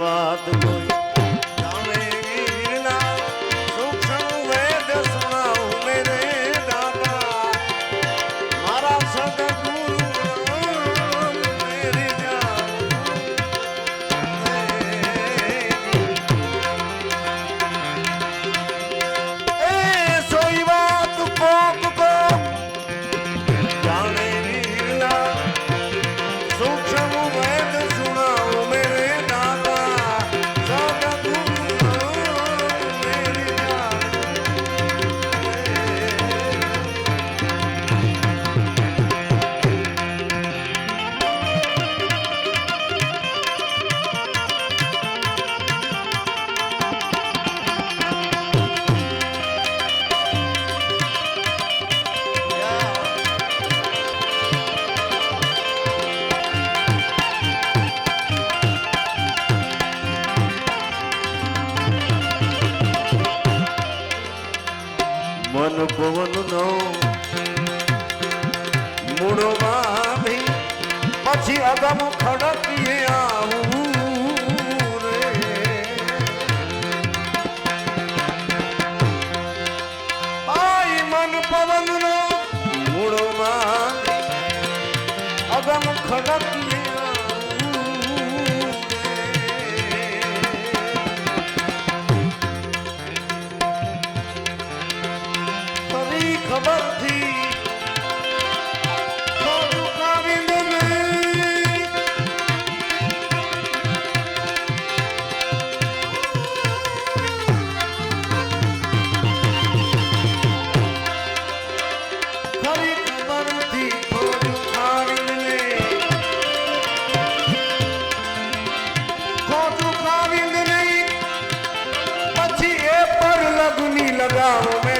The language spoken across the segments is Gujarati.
আশীর্বাদ লই મનનો મૂળો ભાભી પછી અગમ ખડકીએ આવું રે. આઈ મન પવનનો મૂળો ભાભી અગમ ખડકીએ અગ્નિ લગાવો મેં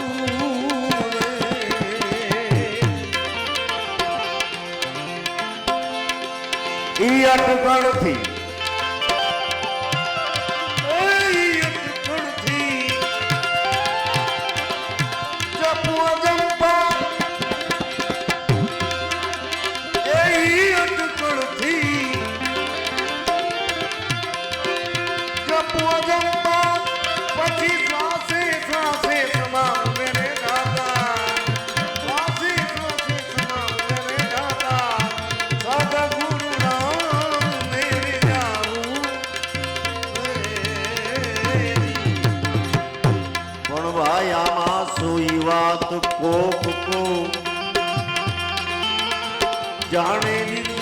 ઈ અટકણથી Jump, jump, છાયામાં સુઈ વાત કોક કો. જાણે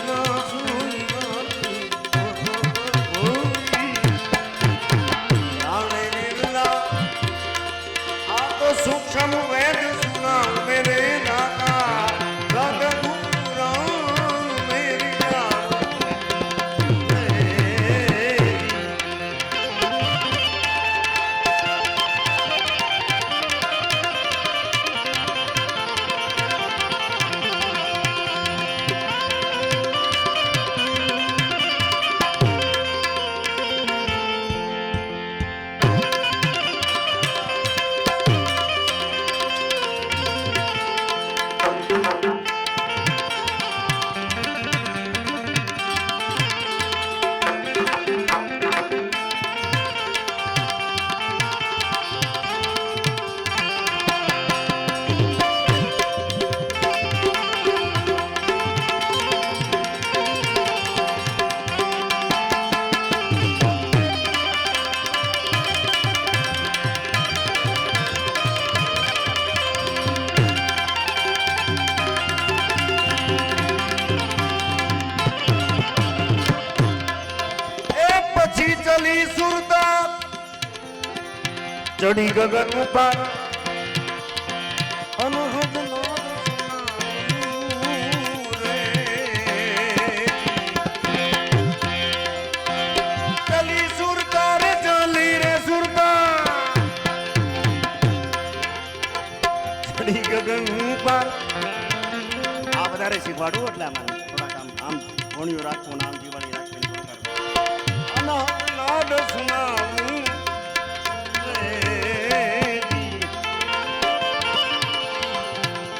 ચડી ગગન ઉપર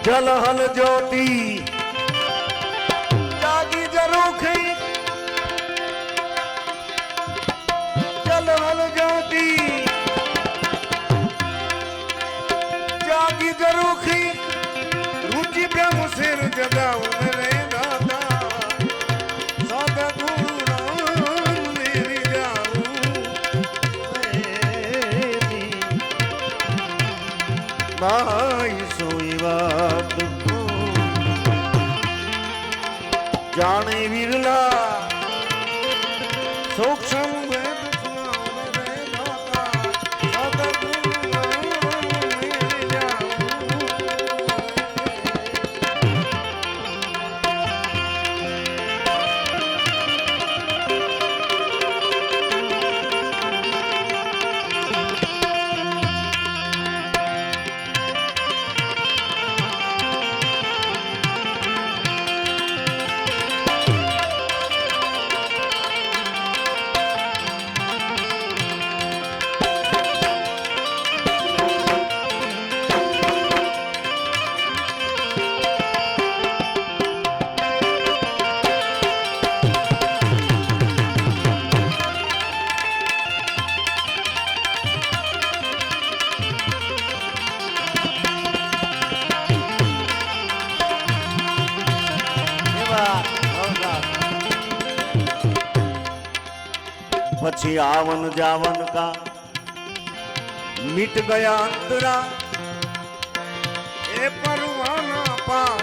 જલ હલ જ્યોતિ. જાગી જરૂખી ચલ હલ જ્યોતિ. જાગી જરૂખી રુચિ બ્રહ્મ સિર જગાવું રે દાદા સદગુરુ રામ મેરી જાણે વિરલા સૂક્ષ્મ પછી આવન જાવન કા મિટ ગયા અંતરા એ પરવાના પાડું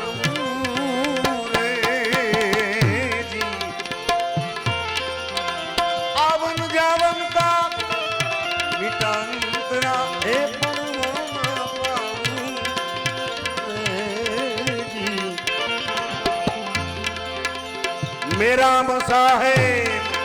જી મેરા મસાહેબ